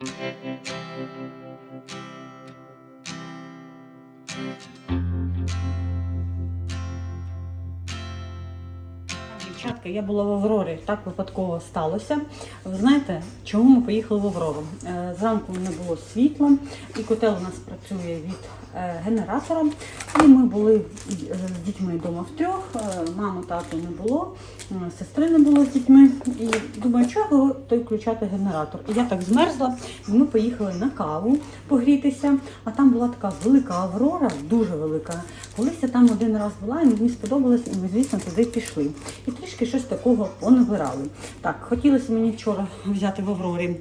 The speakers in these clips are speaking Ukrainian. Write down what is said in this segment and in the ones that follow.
Música Дівчатка, я була в Аврорі, так випадково сталося. Ви знаєте, чому ми поїхали в Аврору? Е, Зранку не було світла, і котел у нас працює від е, генератора. І ми були е, з дітьми вдома втрьох. Е, Мами, тату не було, сестри не було з дітьми. І думаю, чого той включати генератор? І я так змерзла, і ми поїхали на каву погрітися. А там була така велика Аврора, дуже велика. Колись я там один раз була, і мені сподобалось, і ми, звісно, туди пішли. І трішки щось такого понабирали. Так, хотілося мені вчора взяти в Аврорі.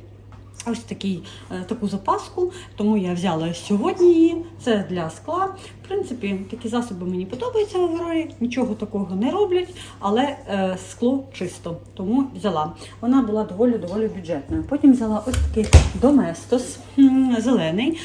Ось такий, е, таку запаску, тому я взяла сьогодні її. Це для скла. В принципі, такі засоби мені подобаються в Аврорі, нічого такого не роблять, але е, скло чисто, тому взяла. Вона була доволі доволі бюджетною. Потім взяла ось такий Доместос зелений.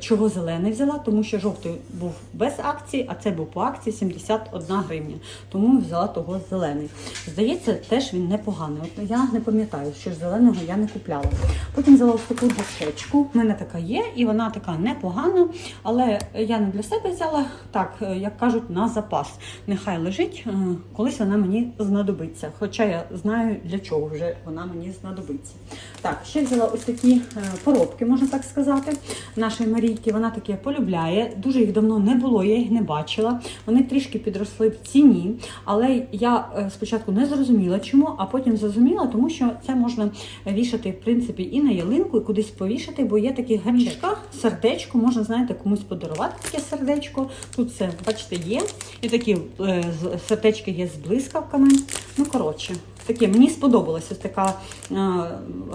Чого зелений взяла? Тому що жовтий був без акції, а це був по акції 71 гривня. Тому взяла того зелений. Здається, теж він непоганий. От я не пам'ятаю, що зеленого я не купляла. Потім взяла ось таку дощечку. У мене така є, і вона така непогана, але я не для себе взяла так, е, як кажуть, на запас. Нехай лежить, е, колись вона мені знадобиться. Хоча я знаю для чого вже вона мені знадобиться. Так, ще взяла ось такі е, поробки, можна так сказати. Нашої Марійки. Вона таке полюбляє. Дуже їх давно не було, я їх не бачила. Вони трішки підросли в ціні, але я спочатку не зрозуміла, чому, а потім зрозуміла, тому що це можна вішати в принципі і на ялинку, і кудись повішати, бо є такі гачка, сердечко, можна, знаєте, комусь подарувати таке сердечко. Тут все, бачите, є. І такі е, сердечки є з блискавками. Ну, коротше. Таке, мені сподобалася ось така е,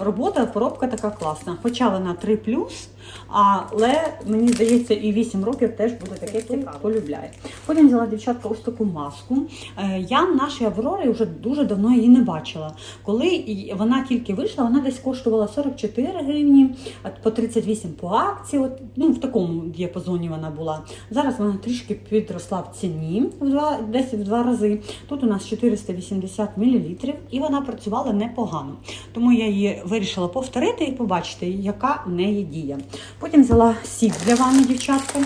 робота, поробка така класна. Хоча вона 3 але мені здається, і 8 років теж буде таке цікаво. Полюбляє. Потім взяла дівчатка ось таку маску. Е, Я в нашій Аврорі вже дуже давно її не бачила. Коли вона тільки вийшла, вона десь коштувала 44 гривні, по 38 по акції. От, ну, в такому діапазоні вона була. Зараз вона трішки підросла в ціні в два, десь в два рази. Тут у нас 480 мл, і вона працювала непогано. Тому я її вирішила повторити і побачити, яка в неї дія. Потім взяла сік для ванни, дівчатка.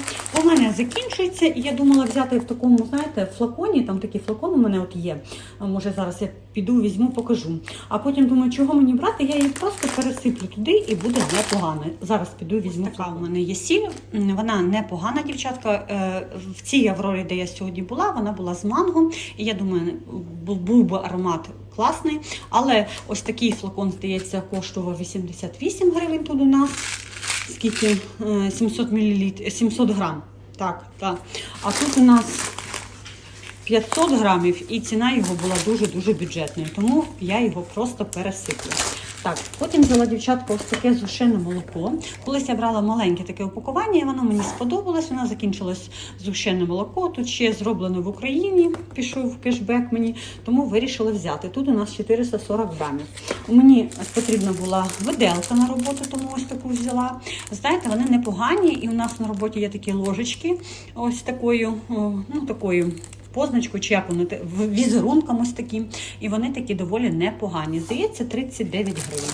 У мене закінчується, і я думала взяти в такому, знаєте, флаконі. Там такий флакон у мене от є. Може зараз я піду, візьму, покажу. А потім думаю, чого мені брати, я її просто пересиплю туди і буде непогано. Зараз піду, візьму. Така у мене є сіль. Вона непогана, дівчатка. Е, В цій Аврорі, де я сьогодні була, вона була з манго. І я думаю, був би аромат класний. Але ось такий флакон, здається, коштував 88 гривень тут у нас. Скільки? Е, 700 мл, 700 грам. Так, так. А тут у нас 500 грамів, і ціна його була дуже-дуже бюджетною, тому я його просто пересиплю. Так, потім взяла дівчатка ось таке зушене молоко. Колись я брала маленьке таке упакування, і воно мені сподобалось. Воно закінчилось зушене молоко. Тут ще зроблено в Україні, пішов кешбек мені, тому вирішила взяти. Тут у нас 440 грамів. Мені потрібна була виделка на роботу, тому ось таку взяла. Знаєте, вони непогані, і у нас на роботі є такі ложечки, ось такою, ну такою позначкою, чи як вони те- в- візерунком ось таким. І вони такі доволі непогані. Здається, 39 гривень.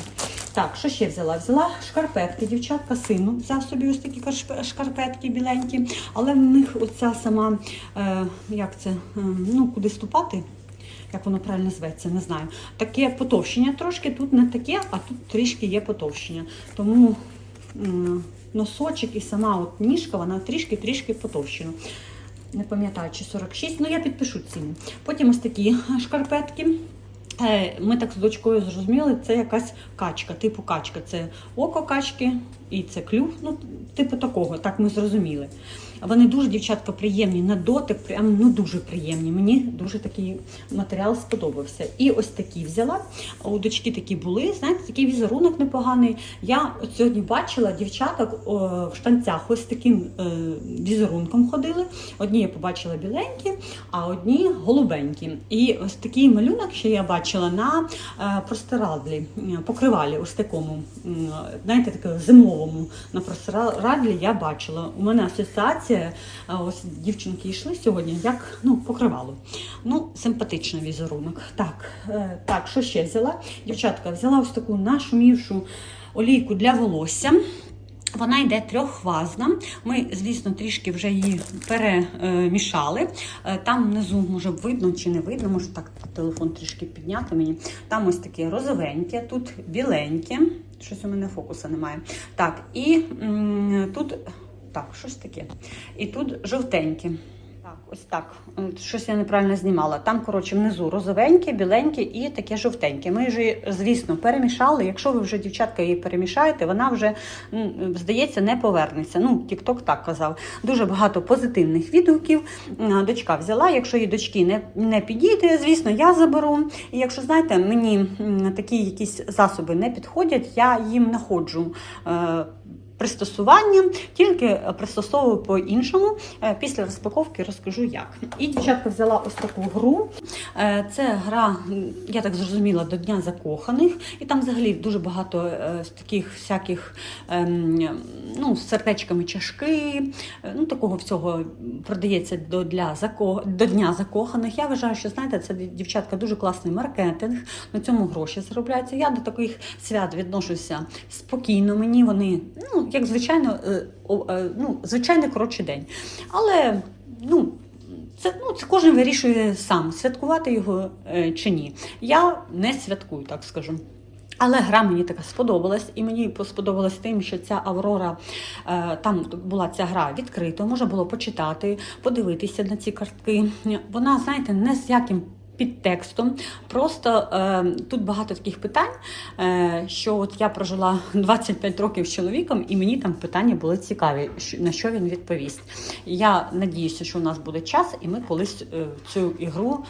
Так, що ще взяла? Взяла шкарпетки, дівчатка, сину взяв собі ось такі шкарпетки біленькі, але в них оця сама, е, як це, е, ну, куди ступати. Як воно правильно зветься, не знаю. Таке потовщення трошки, тут не таке, а тут трішки є потовщення. Тому носочок і сама от ніжка, вона трішки-трішки потовщена. Не пам'ятаю, чи 46, ну я підпишу ціну. Потім ось такі шкарпетки. Е, Ми так з дочкою зрозуміли, це якась качка, типу качка. Це око качки і це клюв, ну, типу такого, так ми зрозуміли. Вони дуже, дівчатка, приємні на дотик, прям ну дуже приємні. Мені дуже такий матеріал сподобався. І ось такі взяла. У дочки такі були, знаєте, такий візерунок непоганий. Я от сьогодні бачила дівчаток о, в штанцях ось таким е, візерунком ходили. Одні я побачила біленькі, а одні голубенькі. І ось такий малюнок ще я бачила на е, простирадлі, покривалі, ось такому, знаєте, такому зимовому на простирадлі я бачила. У мене асоціація, ось дівчинки йшли сьогодні, як ну, покривало. Ну, симпатичний візерунок. Так, е, так, що ще взяла? Дівчатка, взяла ось таку нашумівшу олійку для волосся. Вона йде трьохфазна. Ми, звісно, трішки вже її перемішали. Е, Там внизу, може, видно чи не видно, може так телефон трішки підняти мені. Там ось таке розовеньке, тут біленьке. Щось у мене фокуса немає. Так, і м, тут так, щось таке. І тут жовтеньке. Так, ось так. Е, Щось я неправильно знімала. Там, коротше, внизу розовеньке, біленьке і таке жовтеньке. Ми вже, звісно, перемішали. Якщо ви вже, дівчатка, її перемішаєте, вона вже, здається, не повернеться. Ну, Тікток так казав. Дуже багато позитивних відгуків. Дочка взяла. Якщо їй дочки не, не підійде, звісно, я заберу. І якщо, знаєте, мені такі якісь засоби не підходять, я їм знаходжу. Е, Пристосування тільки пристосовую по-іншому. Е, Після розпаковки розкажу як. І дівчатка взяла ось таку гру. Е, Це гра, я так зрозуміла, до Дня закоханих. І там взагалі дуже багато е, таких всяких ем, ну, з сердечками чашки. е, Ну, такого всього продається до, для зако... до Дня закоханих. Я вважаю, що знаєте, це дівчатка дуже класний маркетинг. На цьому гроші заробляються. Я до таких свят відношуся спокійно. Мені вони, ну, як звичайно, е, е, ну, звичайний коротший день. Але, ну. Це, ну, це кожен вирішує сам, святкувати його е, чи ні. Я не святкую, так скажу. Але гра мені така сподобалась, і мені сподобалось тим, що ця Аврора, там була ця гра відкрита, можна було почитати, подивитися на ці картки. Вона, знаєте, не з яким підтекстом. Просто е, тут багато таких питань, е, що от я прожила 25 років з чоловіком, і мені там питання були цікаві, на що він відповість. Я надіюся, що у нас буде час, і ми колись е, цю ігру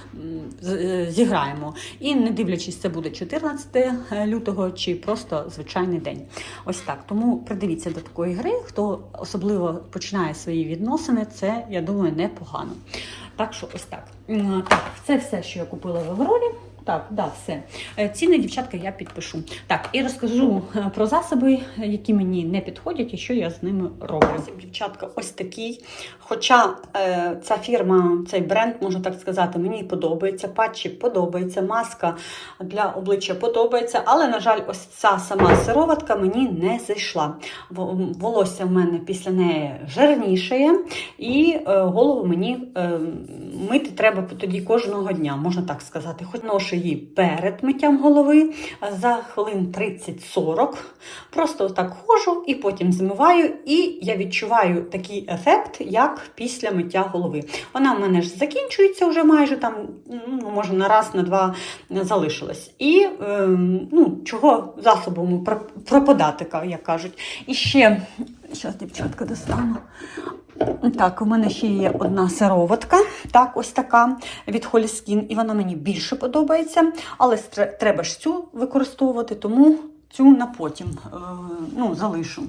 е, зіграємо. І не дивлячись, це буде 14 лютого чи просто звичайний день. Ось так. Тому придивіться до такої гри. Хто особливо починає свої відносини, це я думаю непогано. Так що ось так. Так, це все, що я купила в Аврорі. Так, да, все. Е, Ціни, дівчатка, я підпишу. Так, і розкажу е, про засоби, які мені не підходять і що я з ними роблю. Дівчатка, ось такий. Хоча е, ця фірма, цей бренд, можна так сказати, мені подобається. Патчі подобається, маска для обличчя подобається, але, на жаль, ось ця сама сироватка мені не зайшла. Волосся в мене після неї жирнішає, і е, голову мені е, мити треба тоді кожного дня, можна так сказати. Хоч ношу її перед миттям голови за хвилин 30-40. Просто так ходжу і потім змиваю, і я відчуваю такий ефект, як після миття голови. Вона в мене ж закінчується вже майже там, ну, може на раз, на два залишилась. І ем, ну, чого засобом про- пропадати, як кажуть. І ще, зараз, дівчатка, достану. Так, у мене ще є одна сироватка, так, ось така від Холіскін, і вона мені більше подобається, але треба ж цю використовувати, тому цю на потім е, ну, залишу.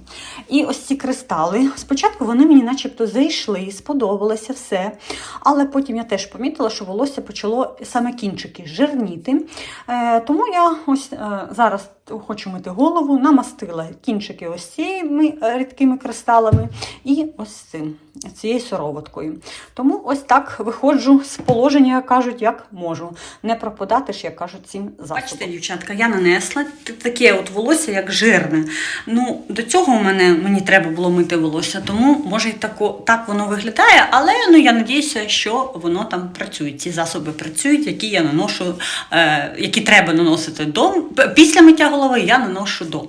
І ось ці кристали. Спочатку вони мені начебто зайшли, сподобалося все. Але потім я теж помітила, що волосся почало саме кінчики жирніти. Е, тому я ось е, зараз хочу мити голову, намастила кінчики ось цими рідкими кристалами і ось цим, цією сироваткою. Тому ось так виходжу з положення, як кажуть, як можу. Не пропадати ж, як кажуть, цим засобом. Бачите, дівчатка, я нанесла таке от волосся, як жирне. Ну, до цього у мене мені треба було мити волосся, тому може і тако, так воно виглядає, але ну, я надіюся, що воно там працює. Ці засоби працюють, які я наношу, е, які треба наносити до після миття голови, я наношу до.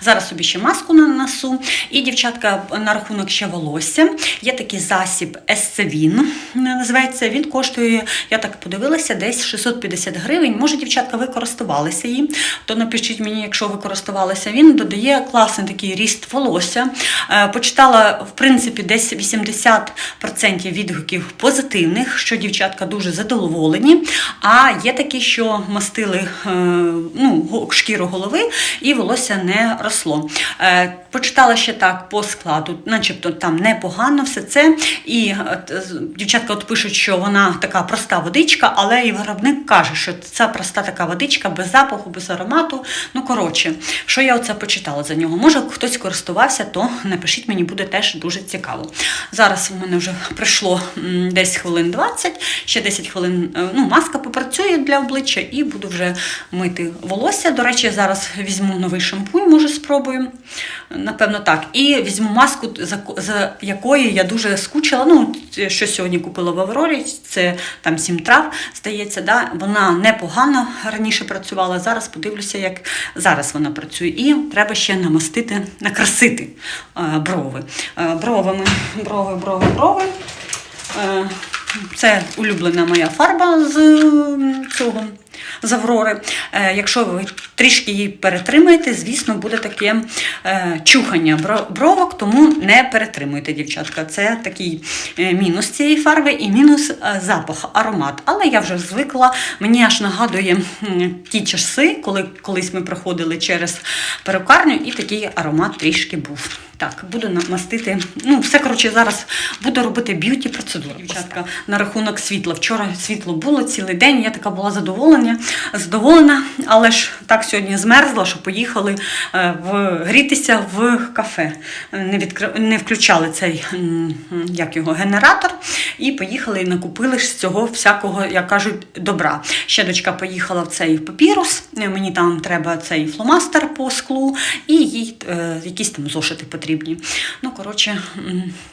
Зараз собі ще маску нанесу. І, дівчатка, на рахунок ще волосся. Є такий засіб Есцевін, називається. Він коштує, я так подивилася, десь 650 гривень. Може, дівчатка, ви користувалися їм, то напишіть мені, якщо ви користувалися. Він додає класний такий ріст волосся. Е, Почитала, в принципі, десь 80% відгуків позитивних, що дівчатка дуже задоволені. А є такі, що мастили е, ну, шкіру голови і волосся не росло. Е, Почитала ще так по складу, начебто там непогано все це. І дівчатка от пишуть, що вона така проста водичка, але і виробник каже, що це проста така водичка без запаху, без аромату. Ну, коротше, що я оце почитала за нього. Може, хтось користувався, то напишіть, мені буде теж дуже цікаво. Зараз у мене вже пройшло десь хвилин 20, ще 10 хвилин. е, Ну, маска попрацює для обличчя і буду вже мити волосся. До речі, зараз візьму новий шампунь, може спробую. Напевно, так. І візьму маску, за, якої я дуже скучила. Ну, що сьогодні купила в Аврорі, це там сім трав, здається, да? вона непогано раніше працювала. Зараз подивлюся, як зараз вона працює. І треба ще намастити, накрасити е, брови. Е, бровами, брови, брови, брови. Е, Це улюблена моя фарба з цього. З Аврори. Е, якщо ви трішки її перетримаєте, звісно, буде таке е, чухання бровок, тому не перетримуйте, дівчатка. Це такий е, мінус цієї фарби і мінус запах, аромат. Але я вже звикла, мені аж нагадує ті часи, коли колись ми проходили через перукарню, і такий аромат трішки був. Так, буду намастити. Ну, все коротше, зараз буду робити б'юті процедуру. Дівчатка, на рахунок світла. Вчора світло було цілий день. Я така була задоволена, задоволена, але ж так сьогодні змерзла, що поїхали е, в, грітися в кафе. Не, відкри... не включали цей як його, генератор і поїхали і накупили з цього всякого, як кажуть, добра. Ще дочка поїхала в цей папірус. е, Мені там треба цей фломастер по склу, і їй е, якісь там зошити потрібні. Ну, коротше,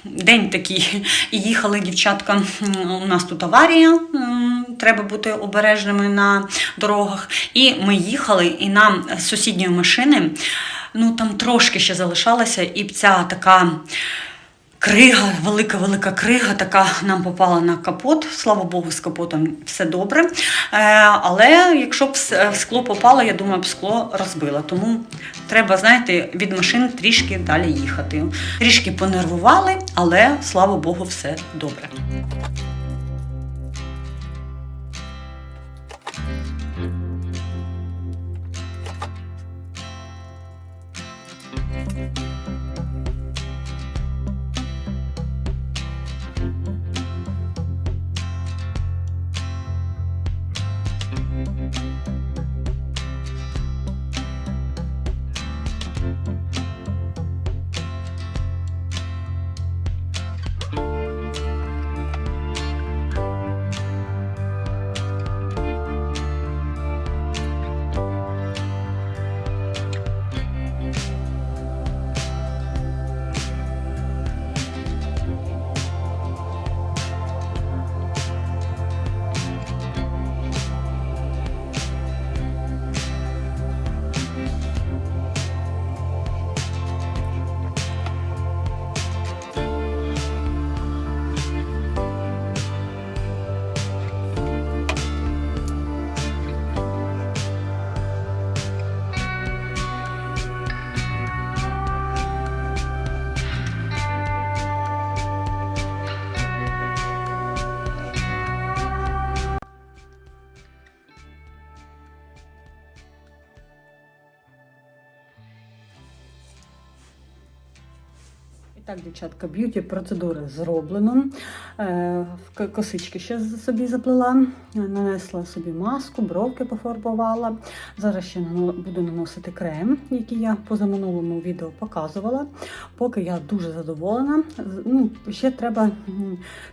день такий. І їхали дівчатка. У нас тут аварія, треба бути обережними на дорогах. І ми їхали, і нам з сусідньої машини, ну там трошки ще залишалося, і ця така. Крига, велика-велика крига, така нам попала на капот. Слава Богу, з капотом все добре. Е, але якщо б в скло попало, я думаю, б скло розбило. Тому треба, знаєте, від машин трішки далі їхати. Трішки понервували, але слава Богу, все добре. Так, дівчатка, б'юті процедури зроблено. Е, Косички ще собі заплела, нанесла собі маску, бровки пофарбувала. Зараз ще буду наносити крем, який я позаминулому відео показувала. Поки я дуже задоволена. Ну, ще треба,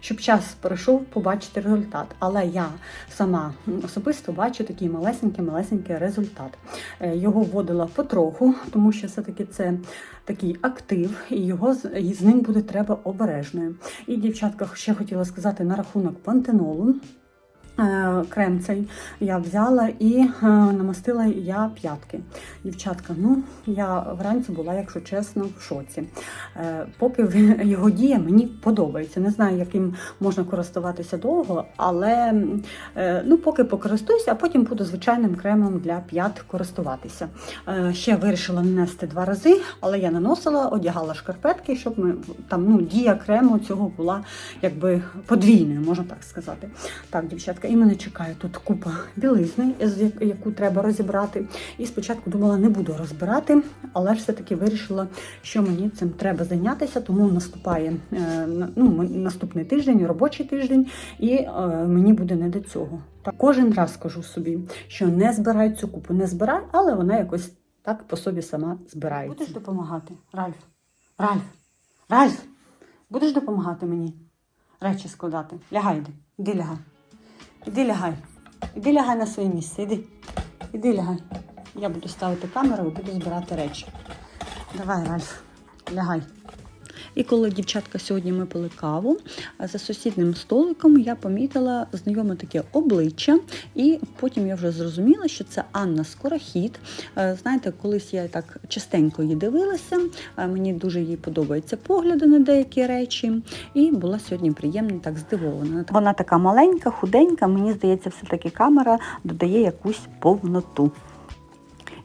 щоб час пройшов, побачити результат. Але я сама особисто бачу такий малесенький-малесенький результат. Е, Його вводила потроху, тому що все-таки це такий актив, і його з, ним буде треба обережною. І дівчатка ще хотіла сказати на рахунок пантенолу. Е, Крем цей я взяла і е, намастила я п'ятки. Дівчатка, ну я вранці була, якщо чесно, в шоці. Е, Поки його дія мені подобається. Не знаю, яким можна користуватися довго, але ну, поки покористуюся, а потім буду звичайним кремом для п'ят користуватися. Ще вирішила нанести два рази, але я наносила, одягала шкарпетки, щоб ми там ну, дія крему цього була якби подвійною, можна так сказати. Так, дівчатка, і мене чекає тут купа білизни, яку треба розібрати. І спочатку думала, не буду розбирати, але все-таки вирішила, що мені цим треба зайнятися, тому наступає е, ну, наступний тиждень, робочий тиждень, і е, мені буде не до цього. Кожен раз кажу собі, що не збирай цю купу, не збирай, але вона якось так по собі сама збирається. Будеш допомагати, Ральф? Ральф, Ральф, будеш допомагати мені речі складати? Лягай, іди, іди лягай. Іди лягай. Іди лягай на своє місце, іди. Іди лягай. Я буду ставити камеру і буду збирати речі. Давай, Ральф, лягай. І коли дівчатка сьогодні ми пили каву, за сусіднім столиком я помітила знайоме таке обличчя, і потім я вже зрозуміла, що це Анна Скорохід. Е, Знаєте, колись я так частенько її дивилася, е, мені дуже їй подобаються погляди на деякі речі, і була сьогодні приємно так здивована. Вона така маленька, худенька. Мені здається, все-таки камера додає якусь повноту.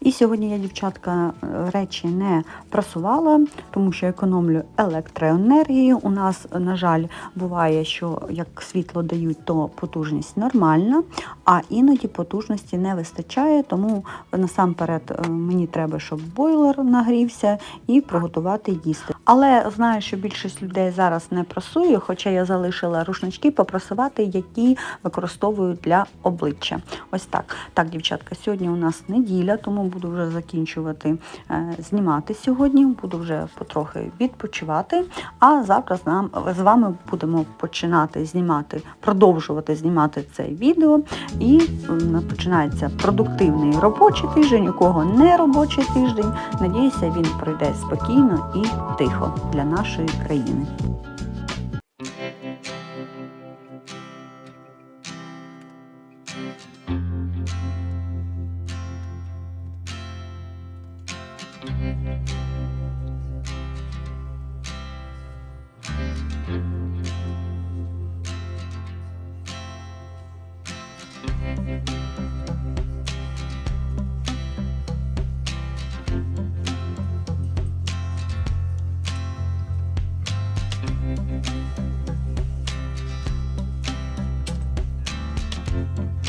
І сьогодні я, дівчатка, е, речі не прасувала, тому що економлю електроенергію. У нас, на жаль, буває, що як світло дають, то потужність нормальна, а іноді потужності не вистачає, тому насамперед е, мені треба, щоб бойлер нагрівся і приготувати їсти. Але знаю, що більшість людей зараз не прасує, хоча я залишила рушнички попрасувати, які використовую для обличчя. Ось так. Так, дівчатка, сьогодні у нас неділя, тому буду вже закінчувати е, знімати сьогодні. Буду вже потрохи відпочивати. А завтра з нам з вами будемо починати знімати, продовжувати знімати це відео. І починається продуктивний робочий тиждень. У кого не робочий тиждень. Надіюся, він пройде спокійно і тихо для нашої країни. you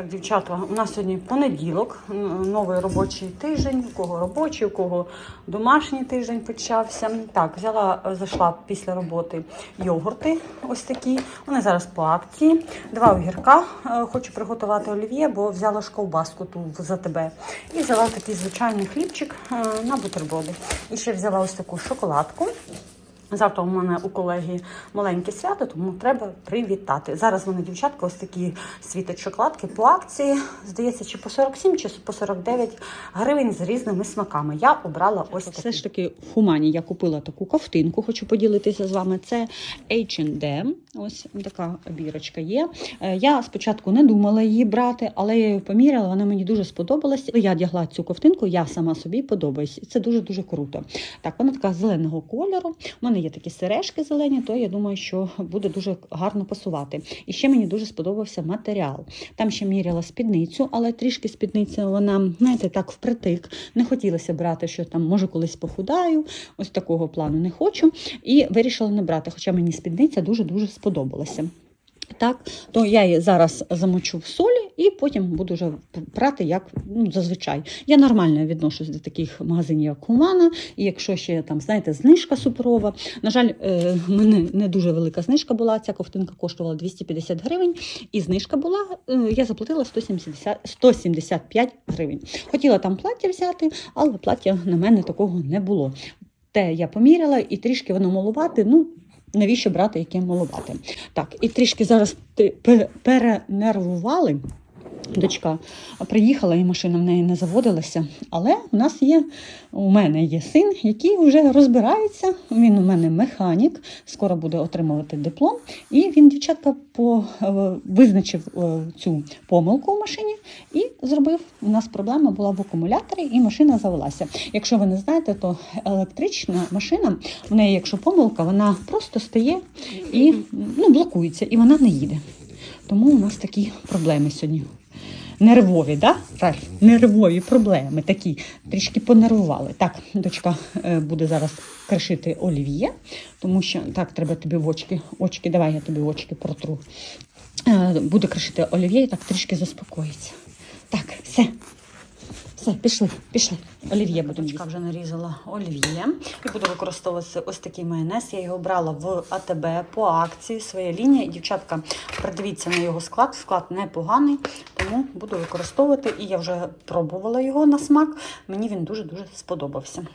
Так, дівчата, у нас сьогодні понеділок, новий робочий тиждень. У кого робочий, у кого домашній тиждень почався. Так, взяла, зайшла після роботи йогурти. Ось такі. Вони зараз по акції. Два огірка е, хочу приготувати олів'є, бо взяла ж ковбаску ту за тебе. І взяла такий звичайний хлібчик е, на бутерброди. І ще взяла ось таку шоколадку. Завтра у мене у колеги маленьке свято, тому треба привітати. Зараз вони, дівчатка, ось такі світять шоколадки по акції. Здається, чи по 47, чи по 49 гривень з різними смаками. Я обрала ось такі. Все ж таки в Хумані я купила таку ковтинку, хочу поділитися з вами. Це H&M. Ось така бірочка є. Е, Я спочатку не думала її брати, але я її поміряла, вона мені дуже сподобалась. Я одягла цю ковтинку, я сама собі подобаюсь. І це дуже-дуже круто. Так, вона така зеленого кольору. У мене є такі сережки зелені, то я думаю, що буде дуже гарно пасувати. І ще мені дуже сподобався матеріал. Там ще міряла спідницю, але трішки спідниця вона, знаєте, так впритик. Не хотілося брати, що там може колись похудаю. Ось такого плану не хочу. І вирішила не брати, хоча мені спідниця дуже-дуже сподобалася. Так, то я її зараз замочу в солі і потім буду вже прати, як ну, зазвичай. Я нормально відношусь до таких магазинів, як Humana, і якщо ще там, знаєте, знижка суперова. На жаль, е, в мене не дуже велика знижка була. Ця ковтинка коштувала 250 гривень, і знижка була, е, я заплатила 170, 175 гривень. Хотіла там плаття взяти, але плаття на мене такого не було. Те я поміряла, і трішки воно малувати. Ну, навіщо брати яке малувати? Так, і трішки зараз перенервували. Дочка приїхала, і машина в неї не заводилася. Але у нас є, у мене є син, який вже розбирається. Він у мене механік, скоро буде отримувати диплом. І він, дівчатка, по, е, визначив е, цю помилку в машині і зробив. У нас проблема була в акумуляторі, і машина завелася. Якщо ви не знаєте, то електрична машина, в неї, якщо помилка, вона просто стає і ну, блокується, і вона не їде. Тому у нас такі проблеми сьогодні. Нервові, да? Ральф? Нервові проблеми такі. Трішки понервували. Так, дочка е, буде зараз кришити олів'є, тому що так, треба тобі в очки. Очки, давай я тобі в очки протру. е, буде кришити олів'є і так трішки заспокоїться. Так, все. Все, пішли, пішли. Олів'є будемо їсти. вже нарізала олів'є і буду використовувати ось такий майонез. Я його брала в АТБ по акції, своя лінія. Дівчатка, придивіться на його склад. Склад непоганий, тому буду використовувати. І я вже пробувала його на смак. Мені він дуже-дуже сподобався.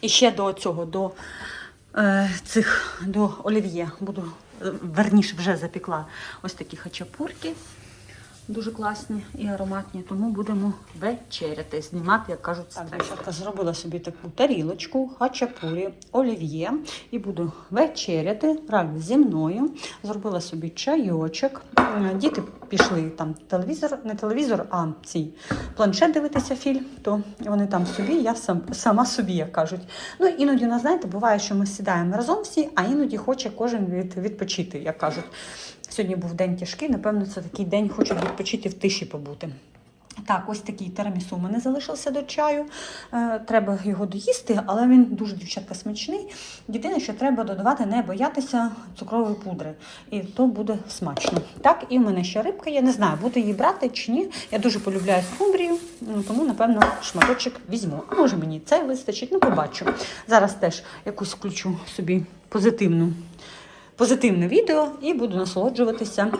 І ще до цього, до е, цих до олів'є буду е, верніше вже запікла ось такі хачапурки. Дуже класні і ароматні, тому будемо вечеряти, знімати, як кажуть, так, дівчатка, зробила собі таку тарілочку, хачапурі, олів'є і буду вечеряти разом зі мною. Зробила собі чайочок. Е, Діти пішли там телевізор, не телевізор, а цей планшет дивитися фільм, то вони там собі, я сам, сама собі, як кажуть. Ну іноді, у нас, знаєте, буває, що ми сідаємо разом всі, а іноді хоче кожен від, відпочити, як кажуть. Сьогодні був день тяжкий, напевно, це такий день, хочуть відпочити в тиші побути. Так, ось такий тирамісу у мене залишився до чаю. Е, треба його доїсти, але він дуже дівчатка смачний. Єдине, що треба додавати, не боятися цукрової пудри. І то буде смачно. Так, і в мене ще рибка, я не знаю, буду її брати чи ні. Я дуже полюбляю скумбрію, тому, напевно, шматочок візьму. А може мені цей вистачить, ну побачу. Зараз теж якусь включу собі позитивну позитивне відео і буду насолоджуватися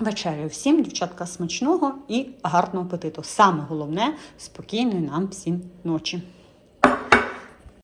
вечерю. Всім, дівчатка, смачного і гарного апетиту. Саме головне спокійної нам всім ночі.